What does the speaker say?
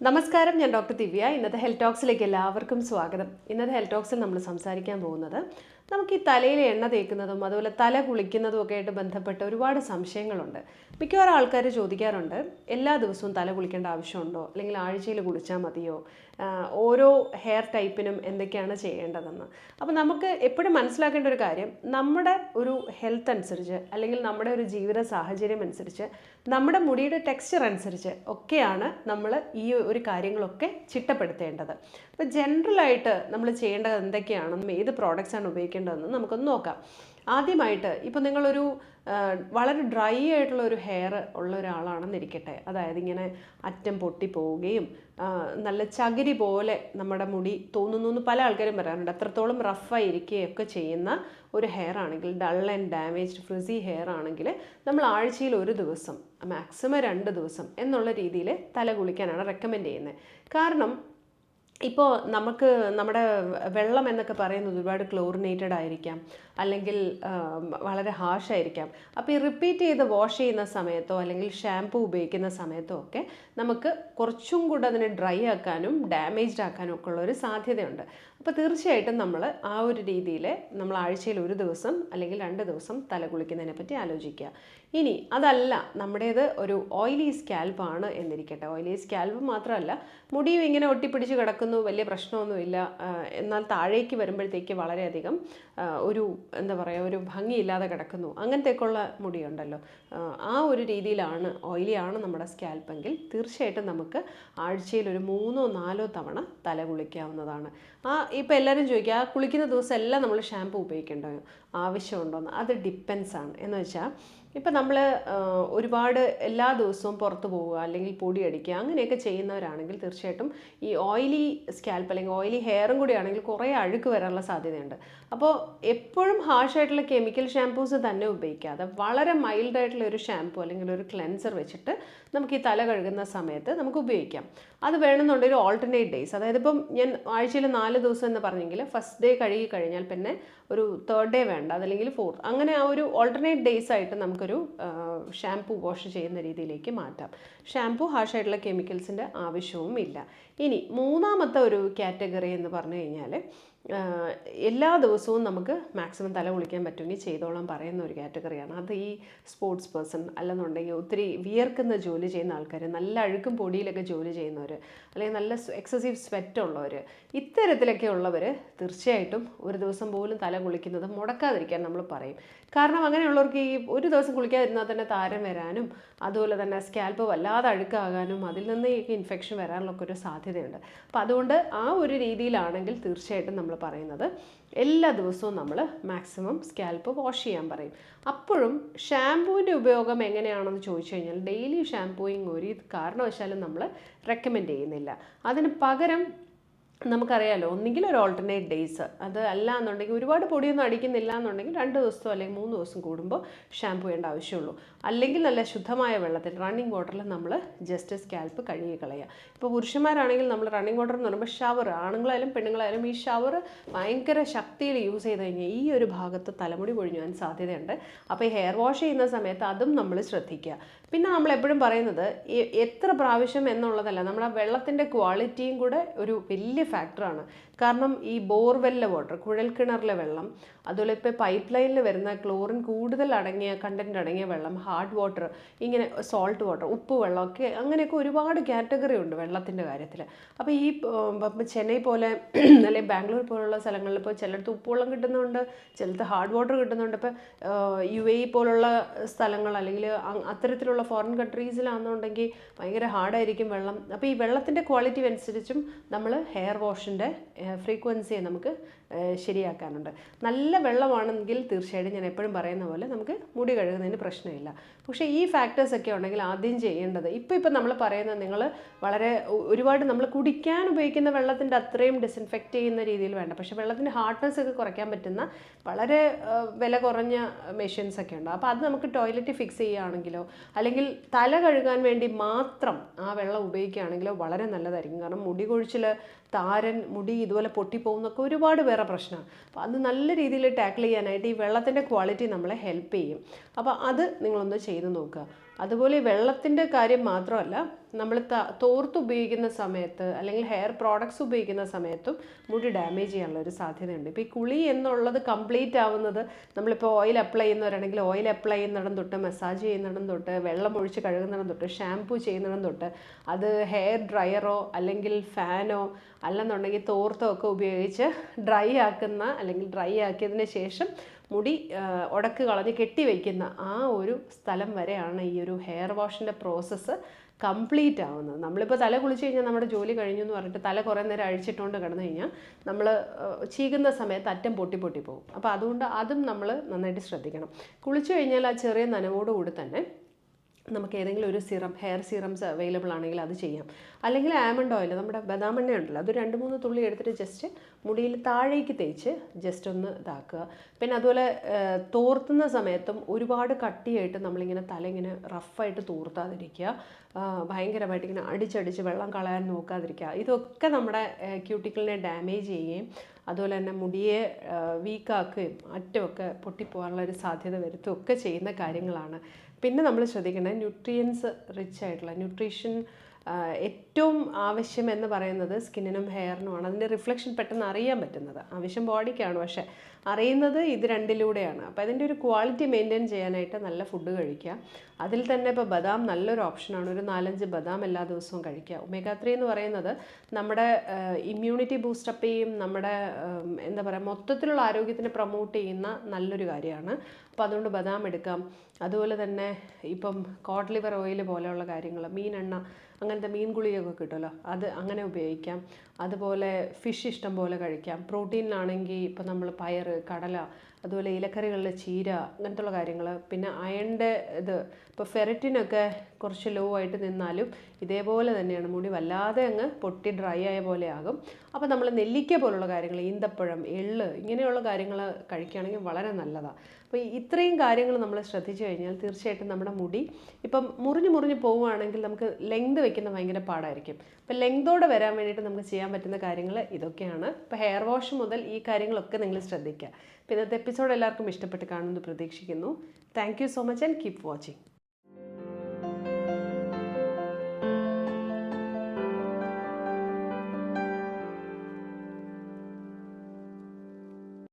നമസ്കാരം ഞാൻ ഡോക്ടർ ദിവ്യ. ഇന്നത്തെ ഹെൽത്ത് ടോക്സിലേക്ക് എല്ലാവർക്കും സ്വാഗതം. ഇന്നത്തെ ഹെൽത്ത് ടോക്സിൽ നമ്മൾ സംസാരിക്കാൻ പോകുന്നത് നമുക്ക് ഈ തലയിൽ എണ്ണ തേക്കുന്നതും അതുപോലെ തല കുളിക്കുന്നതും ഒക്കെ ആയിട്ട് ബന്ധപ്പെട്ട ഒരുപാട് സംശയങ്ങളുണ്ട്. മിക്കവാറും ആൾക്കാർ ചോദിക്കാറുണ്ട് എല്ലാ ദിവസവും തല കുളിക്കേണ്ട ആവശ്യമുണ്ടോ? അല്ലെങ്കിൽ ആഴ്ചയിൽ കുളിച്ചാൽ മതിയോ? ഓരോ ഹെയർ ടൈപ്പിനും എന്തൊക്കെയാണ് ചെയ്യേണ്ടതെന്ന്. അപ്പോൾ നമുക്ക് എപ്പോഴും മനസ്സിലാക്കേണ്ട ഒരു കാര്യം നമ്മുടെ ഒരു ഹെൽത്ത് അനുസരിച്ച് അല്ലെങ്കിൽ നമ്മുടെ ഒരു ജീവിത സാഹചര്യം അനുസരിച്ച് നമ്മുടെ മുടിയുടെ ടെക്സ്ചർ അനുസരിച്ച് ഒക്കെയാണ് നമ്മൾ ഈ ഒരു കാര്യങ്ങളൊക്കെ ചിട്ടപ്പെടുത്തേണ്ടത്. അപ്പോൾ ജനറലായിട്ട് നമ്മൾ ചെയ്യേണ്ടത് എന്തൊക്കെയാണെന്നും ഏത് പ്രോഡക്റ്റ്സാണ് ആണ് ഉപയോഗിക്കേണ്ടതെന്നും നമുക്കൊന്ന് നോക്കാം. ആദ്യമായിട്ട് ഇപ്പോൾ നിങ്ങളൊരു വളരെ ഡ്രൈ ആയിട്ടുള്ള ഒരു ഹെയർ ഉള്ള ഒരാളാണെന്നിരിക്കട്ടെ. അതായത് ഇങ്ങനെ അറ്റം പൊട്ടി പോവുകയും നല്ല ചകിരി പോലെ നമ്മുടെ മുടി തോന്നുന്നു എന്ന് പല ആൾക്കാരും പറയാറുണ്ട്. അത്രത്തോളം റഫായി ഇരിക്കുകയൊക്കെ ചെയ്യുന്ന ഒരു ഹെയർ ആണെങ്കിൽ dull and damaged frizzy hair ആണെങ്കിൽ നമ്മൾ ആഴ്ചയിൽ ഒരു ദിവസം മാക്സിമം രണ്ട് ദിവസം എന്നുള്ള രീതിയിൽ തല കുളിക്കാനാണ് റെക്കമെൻഡ് ചെയ്യുന്നത്. കാരണം ഇപ്പോൾ നമുക്ക് നമ്മുടെ വെള്ളം എന്നൊക്കെ പറയുന്നത് ഒരുപാട് ക്ലോറിനേറ്റഡ് ആയിരിക്കാം. അല്ലെങ്കിൽ വളരെ ഹാഷ് ആയിരിക്കാം അപ്പോൾ ഈ റിപ്പീറ്റ് ചെയ്ത് വാഷ് ചെയ്യുന്ന സമയത്തോ അല്ലെങ്കിൽ ഷാംപൂ ഉപയോഗിക്കുന്ന സമയത്തോ ഒക്കെ നമുക്ക് കുറച്ചും കൂടെ അതിനെ ഡ്രൈ ആക്കാനും ഡാമേജ്ഡ് ആക്കാനും ഒക്കെ ഉള്ള ഒരു സാധ്യതയുണ്ട്. അപ്പോൾ തീർച്ചയായിട്ടും നമ്മൾ ആ ഒരു രീതിയിൽ നമ്മൾ ആഴ്ചയിൽ ഒരു ദിവസം അല്ലെങ്കിൽ രണ്ട് ദിവസം തല കുളിക്കുന്നതിനെ പറ്റി ആലോചിക്കുക. ഇനി അതല്ല നമ്മുടേത് ഒരു ഓയിലി സ്കാൽപ്പാണ് എന്നിരിക്കട്ടെ. ഓയിലി സ്കാൽപ്പ് മാത്രമല്ല മുടിയും ഇങ്ങനെ ഒട്ടിപ്പിടിച്ച് കിടക്കുന്നു വലിയ പ്രശ്നമൊന്നുമില്ല. എന്നാൽ താഴേക്ക് വരുമ്പോഴത്തേക്ക് വളരെയധികം ഒരു എന്താ പറയുക ഒരു ഭംഗിയില്ലാതെ കിടക്കുന്നു. അങ്ങനത്തേക്കുള്ള മുടിയുണ്ടല്ലോ. ആ, ഒരു രീതിയിലാണ് ഓയിലി ആണ് നമ്മുടെ സ്കാൽപ്പെങ്കിൽ തീർച്ചയായിട്ടും നമുക്ക് ആഴ്ചയിൽ ഒരു മൂന്നോ നാലോ തവണ തല കുളിക്കാവുന്നതാണ്. ആ ഇപ്പോൾ എല്ലാവരും ചോദിക്കുക ആ കുളിക്കുന്ന ദിവസം എല്ലാം നമ്മൾ ഷാമ്പു ഉപയോഗിക്കേണ്ടോ ആവശ്യമുണ്ടോയെന്ന് അത് ഡിപ്പെൻസ് ആണ്. എന്ന് വെച്ചാൽ ഇപ്പം നമ്മൾ ഒരുപാട് എല്ലാ ദിവസവും പുറത്ത് പോവുക അല്ലെങ്കിൽ പൊടി അടിക്കുക അങ്ങനെയൊക്കെ ചെയ്യുന്നവരാണെങ്കിൽ തീർച്ചയായിട്ടും ഈ ഓയിലി സ്കാൽപ്പ് അല്ലെങ്കിൽ ഓയിലി ഹെയറും കൂടി ആണെങ്കിൽ കുറേ അഴുക്ക് വരാനുള്ള സാധ്യതയുണ്ട്. അപ്പോൾ എപ്പോഴും ഹാഷ് ആയിട്ടുള്ള കെമിക്കൽ ഷാമ്പൂസ് തന്നെ ഉപയോഗിക്കാതെ വളരെ മൈൽഡായിട്ടുള്ള ഒരു ഷാമ്പൂ അല്ലെങ്കിൽ ഒരു ക്ലെൻസർ വെച്ചിട്ട് നമുക്ക് ഈ തല കഴുകുന്ന സമയത്ത് നമുക്ക് ഉപയോഗിക്കാം. അത് വേണമെന്നുണ്ടെങ്കിൽ ഓൾട്ടർനേറ്റ് ഡേയ്സ് അതായത് ഇപ്പം ഞാൻ ആഴ്ചയിൽ നാല് ദിവസം എന്ന് പറഞ്ഞെങ്കിൽ ഫസ്റ്റ് ഡേ കഴുകി കഴിഞ്ഞാൽ പിന്നെ ഒരു തേർഡ് ഡേ വേണ്ട അതല്ലെങ്കിൽ ഫോർത്ത് അങ്ങനെ ആ ഒരു ഓൾട്ടർനേറ്റ് ഡേയ്സ് ആയിട്ട് നമുക്കൊരു ഷാംപൂ വാഷ് ചെയ്യുന്ന രീതിയിലേക്ക് മാറ്റാം. ഷാംപൂ ഹാഷായിട്ടുള്ള കെമിക്കൽസിന്റെ ആവശ്യവും ഇല്ല ഇനി മൂന്നാമത്തെ ഒരു കാറ്റഗറി എന്ന് പറഞ്ഞു കഴിഞ്ഞാൽ എല്ലാ ദിവസവും നമുക്ക് മാക്സിമം തല കുളിക്കാൻ പറ്റുമെങ്കിൽ ചെയ്തോളാം പറയുന്ന ഒരു കാറ്റഗറിയാണ് അത് ഈ സ്പോർട്സ് പേഴ്സൺ അല്ലെന്നുണ്ടെങ്കിൽ ഒത്തിരി വിയർക്കുന്ന ജോലി ചെയ്യുന്ന ആൾക്കാർ നല്ല അഴുക്കും പൊടിയിലൊക്കെ ജോലി ചെയ്യുന്നവർ അല്ലെങ്കിൽ നല്ല എക്സസീവ് സ്വെറ്റ് ഉള്ളവർ ഇത്തരത്തിലൊക്കെ ഉള്ളവർ തീർച്ചയായിട്ടും ഒരു ദിവസം പോലും തല കുളിക്കുന്നത് മുടക്കാതിരിക്കാൻ നമ്മൾ പറയും. കാരണം അങ്ങനെയുള്ളവർക്ക് ഈ ഒരു ദിവസം കുളിക്കാതിരുന്നാൽ തന്നെ താരം വരാനും അതുപോലെ തന്നെ സ്കാൽപ്പ് വല്ലാതെ അഴുക്കാകാനും അതിൽ നിന്ന് ഈ ഇൻഫെക്ഷൻ വരാനുള്ള ഒരു സാധ്യതയുണ്ട്. അപ്പോൾ അതുകൊണ്ട് ആ ഒരു രീതിയിലാണെങ്കിൽ തീർച്ചയായിട്ടും നമ്മൾ പറയുന്നത്. എല്ലാ ദിവസവും നമ്മൾ മാക്സിമം സ്കാൽപ്പ് വാഷ് ചെയ്യാൻ പറയും. അപ്പോഴും ഷാമ്പൂവിന്റെ ഉപയോഗം എങ്ങനെയാണെന്ന് ചോദിച്ചു കഴിഞ്ഞാൽ ഡെയിലി ഷാമ്പൂയിങ് ഒരു കാരണവശാലും നമ്മൾ റെക്കമെൻഡ് ചെയ്യുന്നില്ല. അതിന് പകരം നമുക്കറിയാലോ ഒന്നുകിൽ ഒരു ഓൾട്ടർനേറ്റ് ഡേയ്സ് അത് അല്ല എന്നുണ്ടെങ്കിൽ ഒരുപാട് പൊടിയൊന്നും അടിക്കുന്നില്ല എന്നുണ്ടെങ്കിൽ രണ്ട് ദിവസം അല്ലെങ്കിൽ മൂന്ന് ദിവസം കൂടുമ്പോൾ ഷാമ്പു ചെയ്യേണ്ട ആവശ്യമുള്ളൂ. അല്ലെങ്കിൽ നല്ല ശുദ്ധമായ വെള്ളത്തിൽ റണ്ണിങ് വാട്ടറിൽ നമ്മൾ ജസ്റ്റ് സ്കാൽപ്പ് കഴുകി കളയുക. ഇപ്പോൾ പുരുഷന്മാരാണെങ്കിൽ നമ്മൾ റണ്ണിങ് വാട്ടർ എന്ന് പറയുമ്പോൾ ഷവർ ആണുങ്ങളായാലും പെണ്ണുങ്ങളായാലും ഈ ഷവർ ഭയങ്കര ശക്തിയിൽ യൂസ് ചെയ്ത് കഴിഞ്ഞാൽ ഈ ഒരു ഭാഗത്ത് തലമുടി പൊഴിഞ്ഞാൻ സാധ്യതയുണ്ട്. അപ്പോൾ ഈ ഹെയർ വാഷ് ചെയ്യുന്ന സമയത്ത് അതും നമ്മൾ ശ്രദ്ധിക്കുക. പിന്നെ നമ്മൾ എപ്പോഴും പറയുന്നത് എത്ര പ്രാവശ്യം എന്നുള്ളതല്ല നമ്മുടെ വെള്ളത്തിന്റെ ക്വാളിറ്റിയും കൂടെ ഒരു വലിയ ഫാക്ടറാണ് കാരണം ഈ ബോർവെല്ലിലെ വാട്ടർ കുഴൽക്കിണറിലെ വെള്ളം അതുപോലെ ഇപ്പോൾ പൈപ്പ് ലൈനിൽ വരുന്ന ക്ലോറിൻ കൂടുതൽ അടങ്ങിയ കണ്ടന്റ് അടങ്ങിയ വെള്ളം ഹാർഡ് വാട്ടർ ഇങ്ങനെ സോൾട്ട് വാട്ടർ ഉപ്പ് വെള്ളമൊക്കെ അങ്ങനെയൊക്കെ ഒരുപാട് കാറ്റഗറി ഉണ്ട് വെള്ളത്തിന്റെ കാര്യത്തിൽ അപ്പോൾ ഈ ചെന്നൈ പോലെ അല്ലെങ്കിൽ ബാംഗ്ലൂർ പോലുള്ള സ്ഥലങ്ങളിൽ ഇപ്പോൾ ചിലടത്ത് ഉപ്പുവെള്ളം കിട്ടുന്നുണ്ട് ചിലത്ത് ഹാർഡ് വാട്ടർ കിട്ടുന്നുണ്ട്. ഇപ്പോൾ യു എ പോലുള്ള സ്ഥലങ്ങൾ അല്ലെങ്കിൽ അത്തരത്തിലുള്ള ഫോറിൻ കൺട്രീസിലാണെന്നുണ്ടെങ്കിൽ ഭയങ്കര ഹാർഡായിരിക്കും വെള്ളം. അപ്പോൾ ഈ വെള്ളത്തിന്റെ ക്വാളിറ്റി അനുസരിച്ചും നമ്മൾ ഹെയർ വാഷിന്റെ ഫ്രീക്വൻസിയെ നമുക്ക് ശരിയാക്കാനുണ്ട്. നല്ല വെള്ളമാണെങ്കിൽ തീർച്ചയായിട്ടും ഞാൻ എപ്പോഴും പറയുന്ന പോലെ നമുക്ക് മുടി കഴുകുന്നതിന് പ്രശ്നമില്ല. പക്ഷേ ഈ ഫാക്ടേഴ്സൊക്കെ ഉണ്ടെങ്കിൽ ആദ്യം ചെയ്യേണ്ടത് ഇപ്പോൾ ഇപ്പം നമ്മൾ പറയുന്നത് നിങ്ങൾ വളരെ ഒരുപാട് നമ്മൾ കുടിക്കാൻ ഉപയോഗിക്കുന്ന വെള്ളത്തിന്റെ അത്രയും ഡിസിൻഫെക്റ്റ് ചെയ്യുന്ന രീതിയിൽ വേണ്ട. പക്ഷേ വെള്ളത്തിന്റെ ഹാർഡ്നെസ് ഒക്കെ കുറയ്ക്കാൻ പറ്റുന്ന വളരെ വില കുറഞ്ഞ മെഷീൻസ് ഒക്കെ ഉണ്ട്. അപ്പോൾ അത് നമുക്ക് ടോയ്ലറ്റ് ഫിക്സ് ചെയ്യുകയാണെങ്കിലോ അല്ലെങ്കിൽ തല കഴുകാൻ വേണ്ടി മാത്രം ആ വെള്ളം ഉപയോഗിക്കുകയാണെങ്കിലോ വളരെ നല്ലതായിരിക്കും. കാരണം മുടി കൊഴിച്ചിൽ താരൻ മുടി ഇതുപോലെ പൊട്ടിപ്പോകുന്നൊക്കെ ഒരുപാട് വേറെ പ്രശ്നമാണ്. അപ്പോൾ അത് നല്ല രീതിയിൽ ടാക്കിൾ ചെയ്യാനായിട്ട് ഈ വെള്ളത്തിന്റെ ക്വാളിറ്റി നമ്മളെ ഹെൽപ്പ് ചെയ്യും. അപ്പോൾ അത് നിങ്ങളൊന്ന് ചെയ്ത് നോക്കുക. അതുപോലെ വെള്ളത്തിന്റെ കാര്യം മാത്രമല്ല നമ്മൾ തോർത്ത് ഉപയോഗിക്കുന്ന സമയത്ത് അല്ലെങ്കിൽ ഹെയർ പ്രോഡക്ട്സ് ഉപയോഗിക്കുന്ന സമയത്തും മുടി ഡാമേജ് ചെയ്യാനുള്ള ഒരു സാധ്യതയുണ്ട്. ഇപ്പോൾ ഈ കുളി എന്നുള്ളത് കംപ്ലീറ്റ് ആവുന്നത് നമ്മളിപ്പോൾ ഓയിൽ അപ്ലൈ ചെയ്യുന്നവരാണെങ്കിൽ ഓയിൽ അപ്ലൈ ചെയ്യുന്നിടം തൊട്ട് മസാജ് ചെയ്യുന്നിടം തൊട്ട് വെള്ളം ഒഴിച്ച് കഴുകുന്നിടം തൊട്ട് ഷാംപൂ ചെയ്യുന്നിടം തൊട്ട് അത് ഹെയർ ഡ്രയറോ അല്ലെങ്കിൽ ഫാനോ അല്ലെന്നുണ്ടെങ്കിൽ തോർത്തോ ഒക്കെ ഉപയോഗിച്ച് ഡ്രൈ ആക്കുന്ന അല്ലെങ്കിൽ ഡ്രൈ ആക്കിയതിന് ശേഷം മുടി ഉടക്ക് കളഞ്ഞ് കെട്ടി വയ്ക്കുന്ന ആ ഒരു സ്ഥലം വരെയാണ് ഈ ഒരു ഹെയർ വാഷിന്റെ പ്രോസസ്സ് കംപ്ലീറ്റ് ആവുന്നത്. നമ്മളിപ്പോൾ തല കുളിച്ച് കഴിഞ്ഞാൽ നമ്മുടെ ജോലി കഴിഞ്ഞു എന്ന് പറഞ്ഞിട്ട് തല കുറേ നേരം അഴിച്ചിട്ടുകൊണ്ട് കിടന്നു കഴിഞ്ഞാൽ നമ്മൾ ചീകുന്ന സമയത്ത് അറ്റം പൊട്ടി പൊട്ടി പോകും. അപ്പോൾ അതുകൊണ്ട് അതും നമ്മൾ നന്നായിട്ട് ശ്രദ്ധിക്കണം. കുളിച്ചു കഴിഞ്ഞാൽ ആ ചെറിയ നനവോടുകൂടി തന്നെ നമുക്ക് ഏതെങ്കിലും ഒരു സിറം ഹെയർ സിറംസ് അവൈലബിൾ ആണെങ്കിൽ അത് ചെയ്യാം. അല്ലെങ്കിൽ ആമണ്ട് ഓയിൽ നമ്മുടെ ബദാം എണ്ണ ഉണ്ടല്ലോ അത് രണ്ട് മൂന്ന് തുള്ളി എടുത്തിട്ട് ജസ്റ്റ് മുടിയിൽ താഴേക്ക് തേച്ച് ജസ്റ്റ് ഒന്ന് ഇതാക്കുക. പിന്നെ അതുപോലെ തോർത്തുന്ന സമയത്തും ഒരുപാട് കട്ടിയായിട്ട് നമ്മളിങ്ങനെ തല ഇങ്ങനെ റഫായിട്ട് തോർത്താതിരിക്കുക. ഭയങ്കരമായിട്ട് ഇങ്ങനെ അടിച്ചടിച്ച് വെള്ളം കളയാൻ നോക്കാതിരിക്കുക. ഇതൊക്കെ നമ്മുടെ ക്യൂട്ടിക്കിളിനെ ഡാമേജ് ചെയ്യുകയും അതുപോലെ തന്നെ മുടിയെ വീക്കാക്കുകയും അറ്റമൊക്കെ പൊട്ടിപ്പോകാനുള്ള ഒരു സാധ്യത വരുത്തുകയും ഒക്കെ ചെയ്യുന്ന കാര്യങ്ങളാണ്. പിന്നെ നമ്മൾ ശ്രദ്ധിക്കേണ്ടത് ന്യൂട്രിയൻസ് റിച്ച് ആയിട്ടുള്ള ന്യൂട്രീഷൻ ഏറ്റവും ആവശ്യം എന്ന് പറയുന്നത് സ്കിന്നിനും ഹെയറിനുമാണ് അതിന്റെ റിഫ്ലക്ഷൻ പെട്ടെന്ന് അറിയാൻ പറ്റുന്നത്. ആവശ്യം ബോഡിക്കാണ് പക്ഷേ അറിയുന്നത് ഇത് രണ്ടിലൂടെയാണ്. അപ്പോൾ അതിന്റെ ഒരു ക്വാളിറ്റി മെയിന്റെയിൻ ചെയ്യാനായിട്ട് നല്ല ഫുഡ് കഴിക്കുക. അതിൽ തന്നെ ഇപ്പോൾ ബദാം നല്ലൊരു ഓപ്ഷനാണ് ഒരു നാലഞ്ച് ബദാം എല്ലാ ദിവസവും കഴിക്കുക. ഒമേഗ ത്രീ എന്ന് പറയുന്നത് നമ്മുടെ ഇമ്മ്യൂണിറ്റി ബൂസ്റ്റപ്പ് ചെയ്യും. നമ്മുടെ എന്താ പറയുക മൊത്തത്തിലുള്ള ആരോഗ്യത്തിനെ പ്രൊമോട്ട് ചെയ്യുന്ന നല്ലൊരു കാര്യമാണ്. അപ്പോൾ അതുകൊണ്ട് ബദാം എടുക്കാം. അതുപോലെ തന്നെ ഇപ്പം കോഡ് ലിവർ ഓയിൽ പോലെയുള്ള കാര്യങ്ങൾ മീനെണ്ണ അങ്ങനത്തെ മീൻ ഗുളികയൊക്കെ കിട്ടുമല്ലോ അത് അങ്ങനെ ഉപയോഗിക്കാം. അതുപോലെ ഫിഷ് ഇഷ്ടം പോലെ കഴിക്കാം. പ്രോട്ടീനിലാണെങ്കിൽ ഇപ്പം നമ്മൾ പയർ കടല അതുപോലെ ഇലക്കറികളിലെ ചീര അങ്ങനത്തുള്ള കാര്യങ്ങൾ പിന്നെ അയണിന്റെ ഇത് ഇപ്പോൾ ഫെററ്റിനൊക്കെ കുറച്ച് ലോ ആയിട്ട് നിന്നാലും ഇതേപോലെ തന്നെയാണ്. മുടി വല്ലാതെ അങ്ങ് പൊട്ടി ഡ്രൈ ആയ പോലെ ആകും. അപ്പോൾ നമ്മൾ നെല്ലിക്ക പോലുള്ള കാര്യങ്ങൾ ഈന്തപ്പഴം എള്ള് ഇങ്ങനെയുള്ള കാര്യങ്ങൾ കഴിക്കുകയാണെങ്കിൽ വളരെ നല്ലതാണ് അപ്പോൾ ഇത്രയും കാര്യങ്ങൾ നമ്മൾ ശ്രദ്ധിച്ചു കഴിഞ്ഞാൽ തീർച്ചയായിട്ടും നമ്മുടെ മുടി ഇപ്പം മുറിഞ്ഞ് മുറിഞ്ഞ് പോവുകയാണെങ്കിൽ നമുക്ക് ലെങ്ത് വെക്കുന്ന ഭയങ്കര പാടായിരിക്കും. അപ്പം ലെങ്തോടെ വരാൻ വേണ്ടിയിട്ട് നമുക്ക് ചെയ്യാൻ പറ്റുന്ന കാര്യങ്ങൾ ഇതൊക്കെയാണ്. ഇപ്പോൾ ഹെയർ വാഷ് മുതൽ ഈ കാര്യങ്ങളൊക്കെ നിങ്ങൾ ശ്രദ്ധിക്കുക. അപ്പോൾ ഇന്നത്തെ എപ്പിസോഡ് എല്ലാവർക്കും ഇഷ്ടപ്പെട്ട് കാണുമെന്ന് പ്രതീക്ഷിക്കുന്നു. Thank so much and keep watching